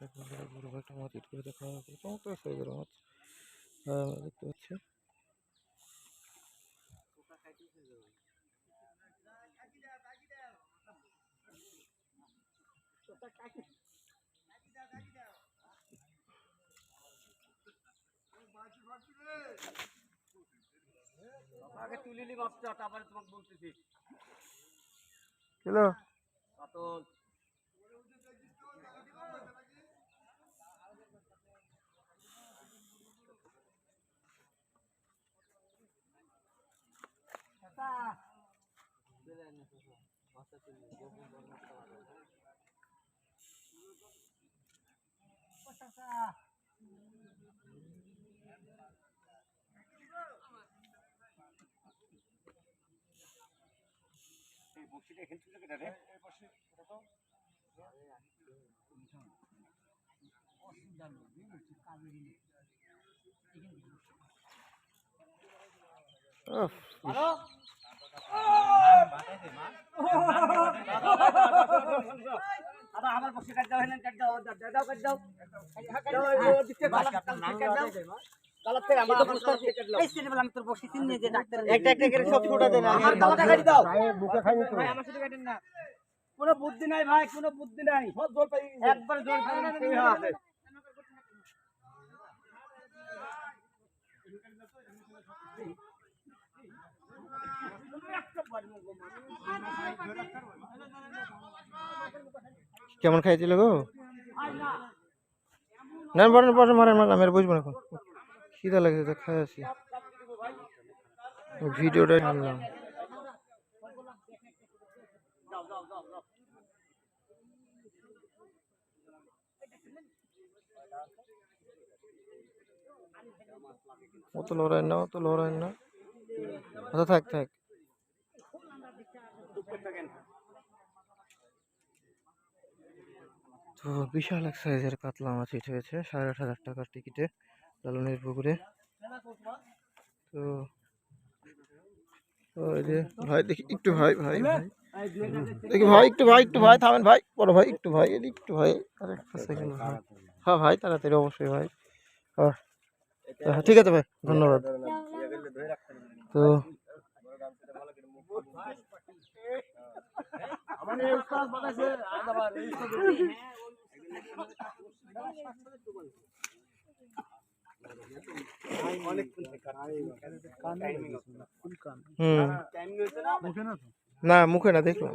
বড় একটা মাছ ইট করে দেখা চমৎকার সাইজের মাছ দেখতে পাচ্ছি আগে তুলিলি মাছটা তারপরে তোমাকে বলতেছি কিলো কাতল এই বসিটা এখান থেকে কেটে রে উফ, আবার আমার বসে কাট দাও হেলেন কাট দাও দাও দাও কাট দাও দাও ও কাট দাও কালার থেকে আমার আমার কালার থেকে কাট দাও এই আমি তোর বসে চিনি যে ডাক্তার একটা একটা করে সব ছোটা দেন আমার কালারটা কাটি দাও ভাই আমার না কোনো বুদ্ধি নাই ভাই কোনো বুদ্ধি নাই একবার পাই আছে কেমন খাইছিল গো? না বলেন বসে মারেন মারেন, আমি আর বুঝব না এখন। খিদা লাগছে তো খাই আসি। ভিডিওটাই আনলাম। অত লড়াই না, অত লড়াই না। আচ্ছা থাক থাক। তো বিশাল এক সাইজের কাতলা মাছ হিট হয়েছে সাড়ে আট হাজার টাকার টিকিটে লালনের পুকুরে। তো যে ভাই দেখি একটু ভাই ভাই দেখি ভাই একটু ভাই একটু ভাই থামেন ভাই বড় ভাই একটু ভাই এদিকে একটু ভাই। আরে একটা ভাই। হ্যাঁ ভাই তাড়াতাড়ি অবশ্যই ভাই। হ্যাঁ, ঠিক আছে ভাই ধন্যবাদ। তো এই উস্তাদ বানাইছে আবার এই উস্তাদ হুম। টাইমিং হয়েছে না না মুখে না দেখলাম।